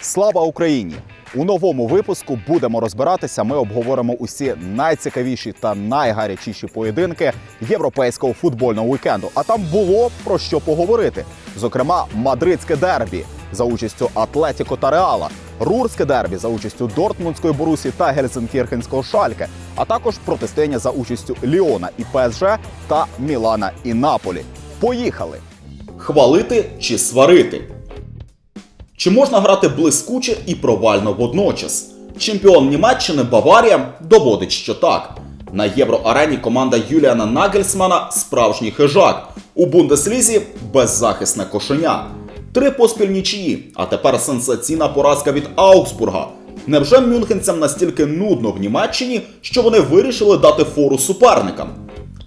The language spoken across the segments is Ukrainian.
Слава Україні! У новому випуску будемо розбиратися. Ми обговоримо усі найцікавіші та найгарячіші поєдинки європейського футбольного вікенду. А там було про що поговорити. Зокрема, мадридське дербі за участю Атлетіко та Реала, Рурське дербі за участю Дортмундської Борусі та Гельсенкірхенського Шальке, а також протистояння за участю Ліона і ПСЖ та Мілана і Наполі. Поїхали! Хвалити чи сварити? Чи можна грати блискуче і провально водночас? Чемпіон Німеччини Баварія доводить, що так. На євроарені команда Юліана Нагельсмана справжній хижак. У Бундеслізі беззахисне кошеня. Три поспіль нічиї, а тепер сенсаційна поразка від Аугсбурга. Невже мюнхенцям настільки нудно в Німеччині, що вони вирішили дати фору суперникам?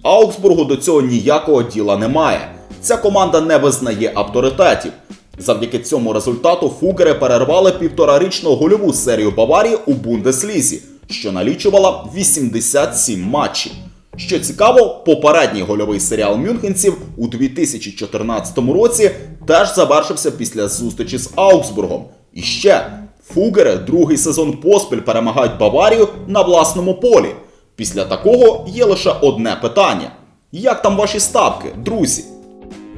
Аугсбургу до цього ніякого діла немає. Ця команда не визнає авторитетів. Завдяки цьому результату фугери перервали півторарічну гольову серію Баварії у Бундеслізі, що налічувала 87 матчів. Що цікаво, попередній гольовий серіал мюнхенців у 2014 році теж завершився після зустрічі з Аугсбургом. І ще фугери другий сезон поспіль перемагають Баварію на власному полі. Після такого є лише одне питання: як там ваші ставки, друзі?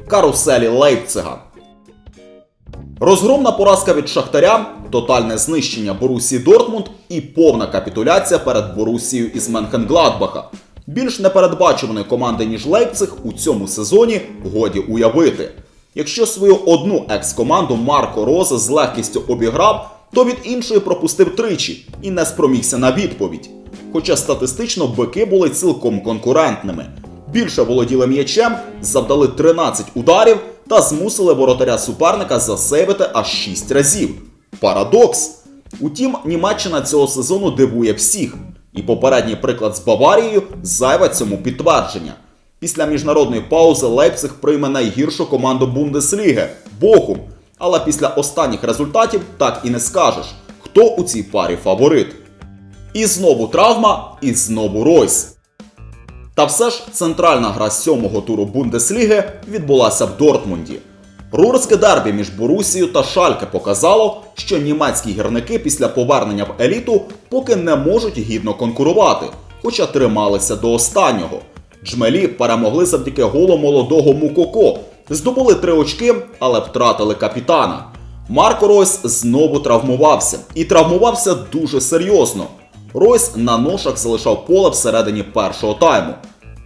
Каруселі Лейпцига. Розгромна поразка від Шахтаря, тотальне знищення Борусії Дортмунд і повна капітуляція перед Борусією із Менхенгладбаха. Більш непередбачуваної команди, ніж Лейпциг, у цьому сезоні годі уявити. Якщо свою одну екс-команду Марко Розе з легкістю обіграв, то від іншої пропустив тричі і не спромігся на відповідь. Хоча статистично бики були цілком конкурентними. Більше володіли м'ячем, завдали 13 ударів та змусили воротаря суперника засейвити аж 6 разів. Парадокс. Утім, Німеччина цього сезону дивує всіх. І попередній приклад з Баварією зайве цьому підтвердження. Після міжнародної паузи Лейпциг прийме найгіршу команду Бундесліги Бохум. Але після останніх результатів так і не скажеш, хто у цій парі фаворит. І знову травма, і знову Ройс. Та все ж центральна гра сьомого туру Бундесліги відбулася в Дортмунді. Рурське дербі між Борусією та Шальке показало, що німецькі гірники після повернення в еліту поки не можуть гідно конкурувати, хоча трималися до останнього. Джмелі перемогли завдяки голу молодого Мукоко, здобули три очки, але втратили капітана. Марко Ройс знову травмувався і травмувався дуже серйозно. Ройс на ношах залишав поле всередині першого тайму.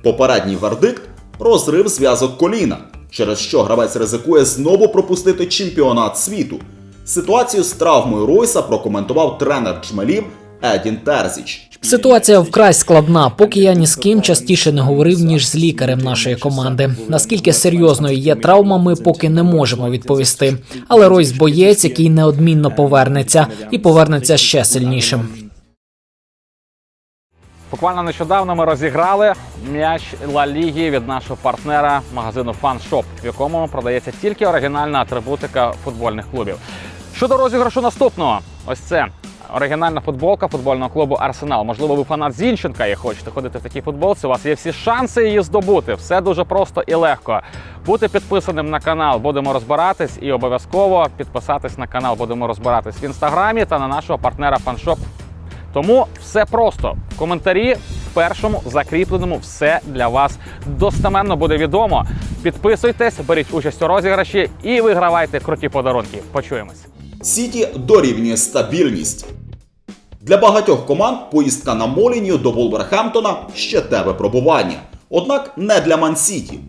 Попередній вердикт розрив зв'язок коліна, через що гравець ризикує знову пропустити чемпіонат світу. Ситуацію з травмою Ройса прокоментував тренер Джмелів Едін Терзіч. Ситуація вкрай складна, поки я ні з ким частіше не говорив ніж з лікарем нашої команди. Наскільки серйозною є травма, ми поки не можемо відповісти. Але Ройс боєць, який неодмінно повернеться, і повернеться ще сильнішим. Буквально нещодавно ми розіграли м'яч Ла Ліги від нашого партнера магазину FunShop, в якому продається тільки оригінальна атрибутика футбольних клубів. Щодо розіграшу наступного, ось це оригінальна футболка футбольного клубу Арсенал. Можливо, ви фанат Зінченка і хочете ходити в такій футболці. У вас є всі шанси її здобути. Все дуже просто і легко. Бути підписаним на канал, будемо розбиратись, і обов'язково підписатись на канал. Будемо розбиратись в інстаграмі та на нашого партнера FunShop тому все просто. Коментарі в першому закріпленому все для вас достеменно буде відомо. Підписуйтесь, беріть участь у розіграші і вигравайте круті подарунки. Почуємось. Сіті дорівнює стабільність. Для багатьох команд поїздка на Молінію до Волверхемптона ще те випробування. Однак не для Ман-Сіті.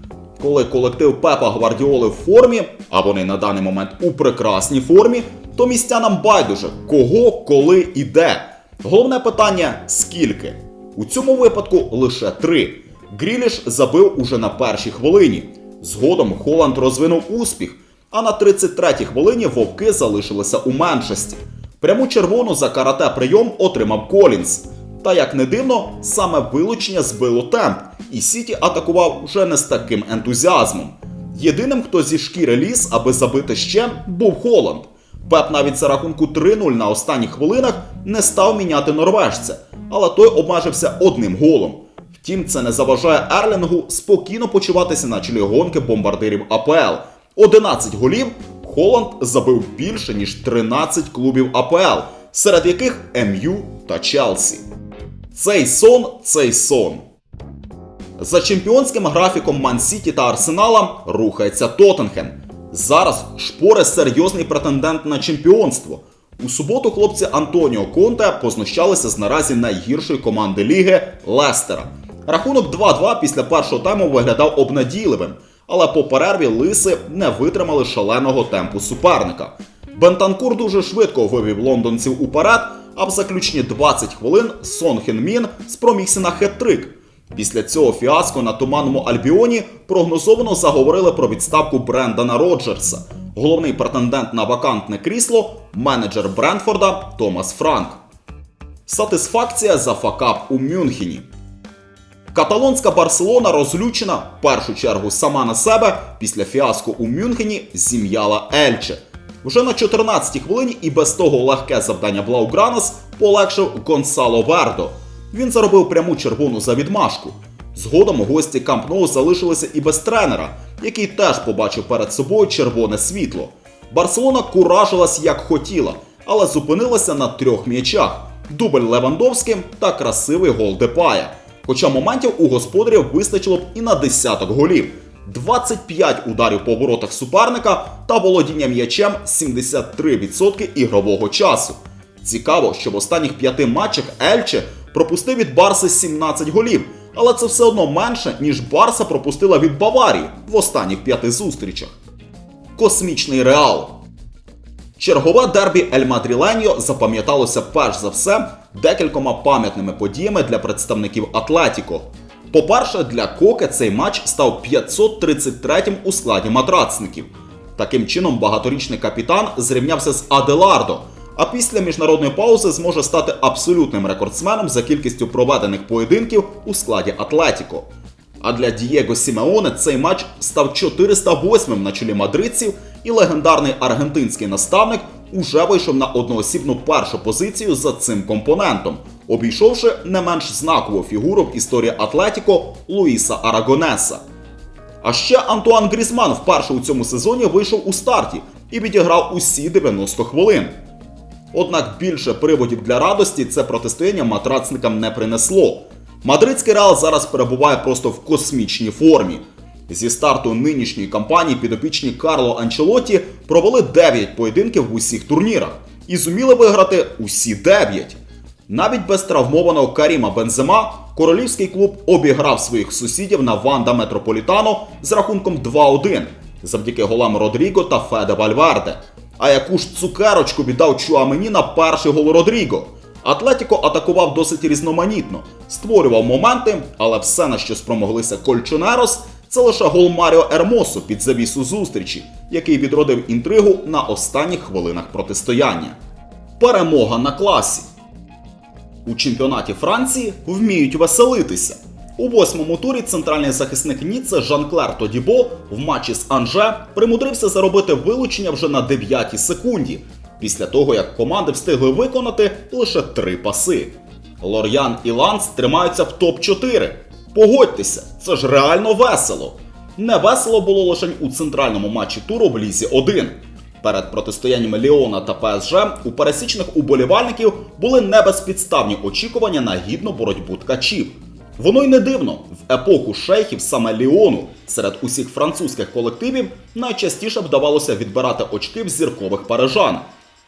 Коли колектив Пепа Гвардіоли в формі, а вони на даний момент у прекрасній формі, то містянам байдуже кого, коли і де. Головне питання скільки? У цьому випадку лише три. Гріліш забив уже на першій хвилині. Згодом Холланд розвинув успіх, а на 33-й хвилині вовки залишилися у меншості. Пряму червону за карате прийом отримав Колінс. Та як не дивно, саме вилучення збило темп, і Сіті атакував вже не з таким ентузіазмом. Єдиним, хто зі шкіри ліз, аби забити ще, був Холланд. Пеп навіть за рахунку 3-0 на останніх хвилинах не став міняти норвежця, але той обмежився одним голом. Втім, це не заважає Ерлінгу спокійно почуватися на чолі гонки бомбардирів АПЛ. 11 голів, Холланд забив більше ніж 13 клубів АПЛ, серед яких МЮ та Челсі. Цей сон, цей сон. За чемпіонським графіком Ман-Сіті та Арсенала рухається Тоттенхем. Зараз шпори серйозний претендент на чемпіонство. У суботу хлопці Антоніо Конте познущалися з наразі найгіршої команди ліги Лестера. Рахунок 2-2 після першого тайму виглядав обнадійливим, але по перерві лиси не витримали шаленого темпу суперника. Бентанкур дуже швидко вивів лондонців уперед, а в заключні 20 хвилин Сон Хен Мін спромігся на хет-трик. Після цього фіаско на туманному Альбіоні прогнозовано заговорили про відставку Брендана Роджерса. Головний претендент на вакантне крісло менеджер Брентфорда Томас Франк. Сатисфакція за факап у Мюнхені. Каталонська Барселона розлючена в першу чергу сама на себе після фіаско у Мюнхені зім'яла Ельче. Вже на 14-й хвилині і без того легке завдання Блаугранас полегшив Гонсало Вердо. Він заробив пряму червону за відмашку. Згодом гості Камп Ноу залишилися і без тренера, який теж побачив перед собою червоне світло. Барселона куражилась як хотіла, але зупинилася на трьох м'ячах: дубль Левандовським та красивий гол Депая. Хоча моментів у господарів вистачило б і на десяток голів. 25 ударів по воротах суперника та володіння м'ячем 73% ігрового часу. Цікаво, що в останніх п'яти матчах Ельче пропустив від Барси 17 голів, але це все одно менше, ніж Барса пропустила від Баварії в останніх п'яти зустрічах. Космічний реал. Чергове дербі Ель Мадріленьо запам'яталося перш за все декількома пам'ятними подіями для представників Атлетіко. По-перше, для Коке цей матч став 533-м у складі матрацників. Таким чином, багаторічний капітан зрівнявся з Аделардо, а після міжнародної паузи зможе стати абсолютним рекордсменом за кількістю проведених поєдинків у складі Атлетіко. А для Дієго Сімеоне цей матч став 408-м на чолі мадридців, і легендарний аргентинський наставник уже вийшов на одноосібну першу позицію за цим компонентом, обійшовши не менш знакову фігуру в історії Атлетіко Луїса Арагонеса. А ще Антуан Грізман вперше у цьому сезоні вийшов у старті і відіграв усі 90 хвилин. Однак більше приводів для радості це протистояння матрацникам не принесло. Мадридський реал зараз перебуває просто в космічній формі. Зі старту нинішньої кампанії підопічні Карло Анчелотті провели 9 поєдинків в усіх турнірах і зуміли виграти усі 9. Навіть без травмованого Каріма Бензема королівський клуб обіграв своїх сусідів на Ванда Метрополітано з рахунком 2-1 завдяки голам Родріго та Феде Вальверде. А яку ж цукерочку віддав Чуамені на перший гол Родріго. Атлетіко атакував досить різноманітно, створював моменти, але все, на що спромоглися Кольчонерос, це лише гол Маріо Ермосу під завісу зустрічі, який відродив інтригу на останніх хвилинах протистояння. Перемога на класі. У чемпіонаті Франції вміють веселитися. У восьмому турі центральний захисник Ніце Жан-Клер Тодібо в матчі з Анже примудрився заробити вилучення вже на 9-й секунді, після того як команди встигли виконати лише три паси. Лор'ян і Ланс тримаються в топ-4. Погодьтеся, це ж реально весело. Не весело було лише у центральному матчі туру в Лізі 1. Перед протистояннями Ліона та ПСЖ у пересічних уболівальників були небезпідставні очікування на гідну боротьбу ткачів. Воно й не дивно, в епоху шейхів саме Ліону серед усіх французьких колективів найчастіше вдавалося відбирати очки в зіркових парижан.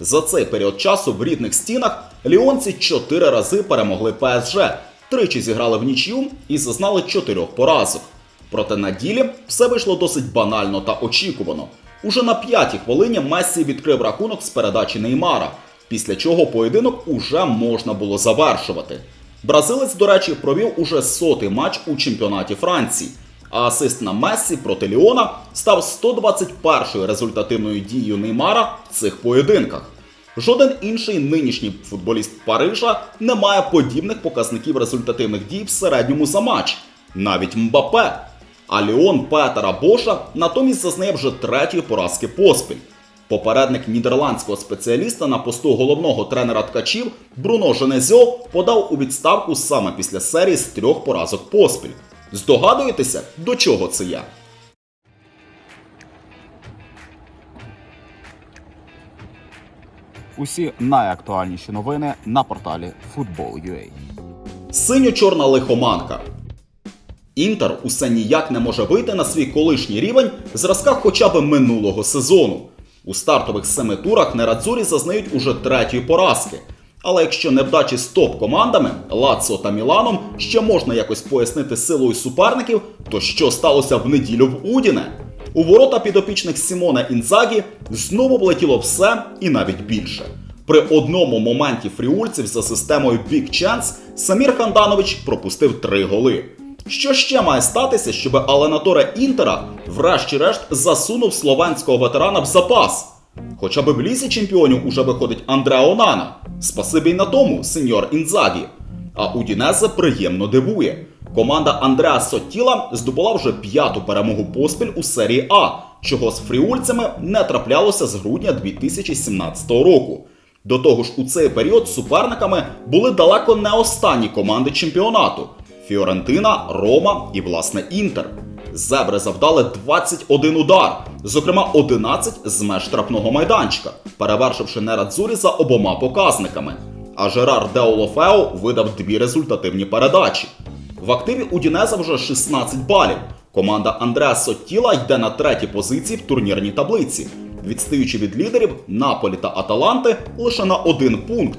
За цей період часу в рідних стінах ліонці чотири рази перемогли ПСЖ, тричі зіграли в нічю і зазнали чотирьох поразок. Проте на ділі все вийшло досить банально та очікувано. Уже на п'ятій хвилині Мессі відкрив рахунок з передачі Неймара, після чого поєдинок уже можна було завершувати. Бразилець, до речі, провів уже сотий матч у чемпіонаті Франції, а асист на Мессі проти Ліона став 121-ю результативною дією Неймара в цих поєдинках. Жоден інший нинішній футболіст Парижа не має подібних показників результативних дій в середньому за матч, навіть Мбапе. А Ліон Петера Боша натомість зазнає вже третьої поразки поспіль. Попередник нідерландського спеціаліста на посту головного тренера ткачів Бруно Женезьо подав у відставку саме після серії з трьох поразок поспіль. Здогадуєтеся, до чого це я? Усі найактуальніші новини на порталі Football.ua. Синьо-чорна лихоманка. Інтер усе ніяк не може вийти на свій колишній рівень зразка хоча б минулого сезону. У стартових семи турах Нерадзурі зазнають уже третьої поразки. Але якщо невдачі з топ-командами Лацо та Міланом ще можна якось пояснити силою суперників, то що сталося в неділю в Удіне? У ворота підопічних Сімона Інзагі знову влетіло все і навіть більше. При одному моменті фріульців за системою Big Chance Самір Ханданович пропустив три голи. Що ще має статися, щоб Аленаторе Інтера врешті-решт засунув словенського ветерана в запас? Хоча б в лісі чемпіонів уже виходить Андреа Онана. Спасибі й на тому, сеньор Інзагі. А Удінезе приємно дивує. Команда Андреа Соттіла здобула вже п'яту перемогу поспіль у серії А, чого з фріульцями не траплялося з грудня 2017 року. До того ж, у цей період суперниками були далеко не останні команди чемпіонату: Фіорентина, Рома і власне Інтер. Зебри завдали 21 удар, зокрема 11 з меж штрафного майданчика, перевершивши Нерадзурі за обома показниками. А Жерар Деолофео видав дві результативні передачі. В активі Удінеза вже 16 балів. Команда Андреа Соттіла йде на третій позиції в турнірній таблиці, відстаючи від лідерів Наполі та Аталанти лише на один пункт.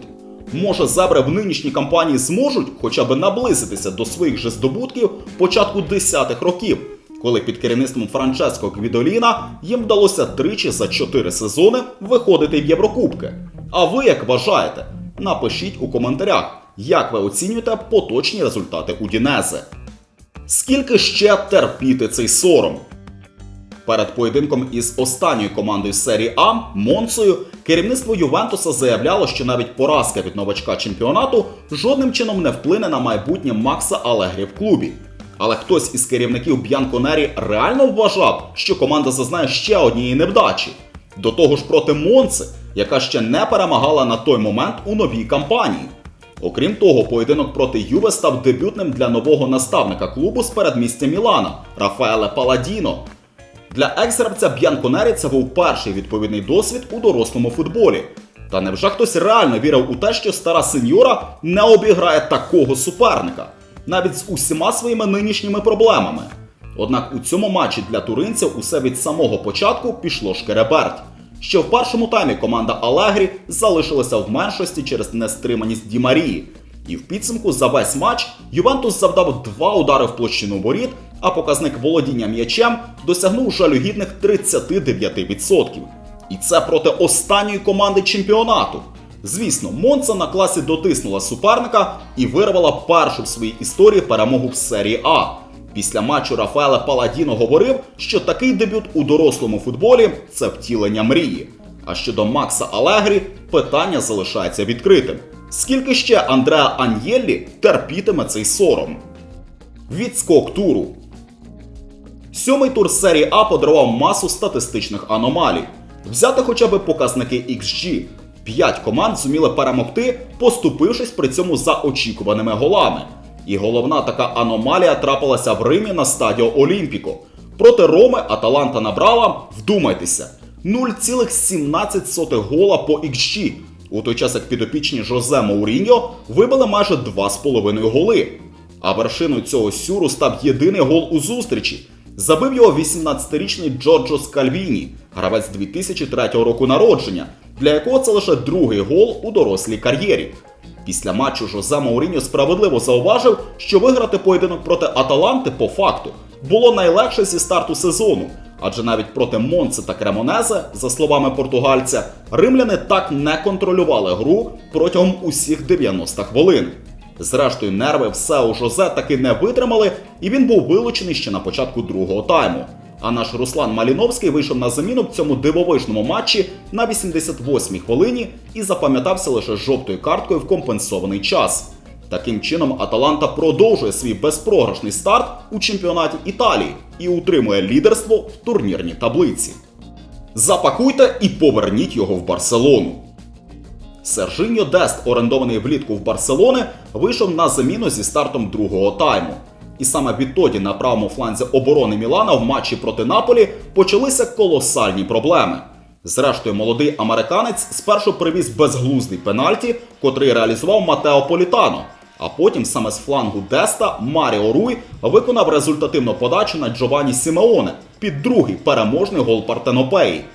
Може, зебри в нинішній кампанії зможуть хоча б наблизитися до своїх же здобутків початку 10-х років, коли під керівництвом Франческо Квідоліна їм вдалося тричі за 4 сезони виходити в Єврокубки. А ви як вважаєте? Напишіть у коментарях, як ви оцінюєте поточні результати Удінези. Скільки ще терпіти цей сором? Перед поєдинком із останньою командою серії А Монцею керівництво Ювентуса заявляло, що навіть поразка від новачка чемпіонату жодним чином не вплине на майбутнє Макса Алегрі в клубі. Але хтось із керівників Б'янконері реально вважав, що команда зазнає ще однієї невдачі. До того ж проти Монци, яка ще не перемагала на той момент у новій кампанії. Окрім того, поєдинок проти Юве став дебютним для нового наставника клубу з передмістя Мілана Рафаеле Паладіно. Для екс-гравця Б'янконері це був перший відповідний досвід у дорослому футболі. Та невже хтось реально вірив у те, що стара сеньора не обіграє такого суперника, навіть з усіма своїми нинішніми проблемами? Однак у цьому матчі для туринців усе від самого початку пішло шкереберть. Ще в першому таймі команда Алегрі залишилася в меншості через нестриманість Ді Марії. І в підсумку за весь матч Ювентус завдав два удари в площину воріт, а показник володіння м'ячем досягнув жалюгідних 39%. І це проти останньої команди чемпіонату. Звісно, Монца на класі дотиснула суперника і вирвала першу в своїй історії перемогу в серії А. Після матчу Рафаеле Паладіно говорив, що такий дебют у дорослому футболі це втілення мрії. А щодо Макса Алегрі, питання залишається відкритим. Скільки ще Андреа Аньєллі терпітиме цей сором? Відскок туру. Сьомий тур серії А подарував масу статистичних аномалій. Взяти хоча б показники XG. П'ять команд зуміли перемогти, поступившись при цьому за очікуваними голами. І головна така аномалія трапилася в Римі на стадіо Олімпіко. Проти Роми Аталанта набрала, вдумайтеся, 0,17 гола по XG, у той час як підопічні Жозе Мауріньо вибили майже 2,5 голи. А вершиною цього сюру став єдиний гол у зустрічі. Забив його 18-річний Джорджо Скальвіні, гравець 2003 року народження, для якого це лише другий гол у дорослій кар'єрі. Після матчу Жозе Мауріньо справедливо зауважив, що виграти поєдинок проти Аталанти по факту було найлегше зі старту сезону, адже навіть проти Монце та Кремонезе, за словами португальця, римляни так не контролювали гру протягом усіх 90 хвилин. Зрештою, нерви все у Жозе таки не витримали, і він був вилучений ще на початку другого тайму. А наш Руслан Маліновський вийшов на заміну в цьому дивовижному матчі на 88-й хвилині і запам'ятався лише жовтою карткою в компенсований час. Таким чином, Аталанта продовжує свій безпрограшний старт у чемпіонаті Італії і утримує лідерство в турнірній таблиці. Запакуйте і поверніть його в Барселону. Сержиньо Дест, орендований влітку в Барселони, вийшов на заміну зі стартом другого тайму. І саме відтоді на правому фланзі оборони Мілана в матчі проти Наполі почалися колосальні проблеми. Зрештою, молодий американець спершу привіз безглуздий пенальті, котрий реалізував Матео Політано. А потім саме з флангу Деста Маріо Руй виконав результативну подачу на Джованні Сімеоне під другий переможний гол Партенопеї.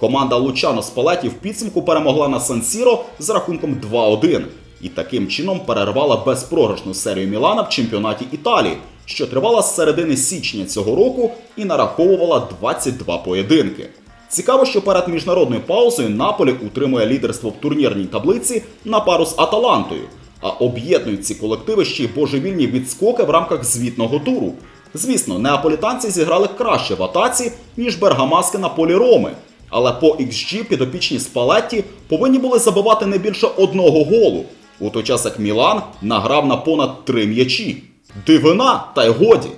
Команда Лучано Спалеті в підсумку перемогла на Сан-Сіро з рахунком 2-1 і таким чином перервала безпрограшну серію Мілана в чемпіонаті Італії, що тривала з середини січня цього року і нараховувала 22 поєдинки. Цікаво, що перед міжнародною паузою Наполі утримує лідерство в турнірній таблиці на пару з Аталантою, а об'єднують ці колективи ще й божевільні відскоки в рамках звітного туру. Звісно, неаполітанці зіграли краще в атаці, ніж бергамаски на полі Роми. Але по XG підопічні Спалетті повинні були забивати не більше одного голу, у той час як Мілан награв на понад три м'ячі. Дивина, та й годі.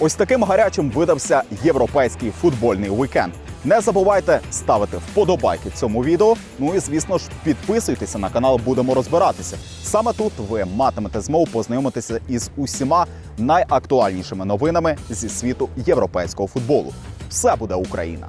Ось таким гарячим видався європейський футбольний уікенд. Не забувайте ставити вподобайки цьому відео. Ну і звісно ж підписуйтеся на канал. Будемо розбиратися. Саме тут ви матимете змогу познайомитися із усіма найактуальнішими новинами зі світу європейського футболу. Все буде Україна!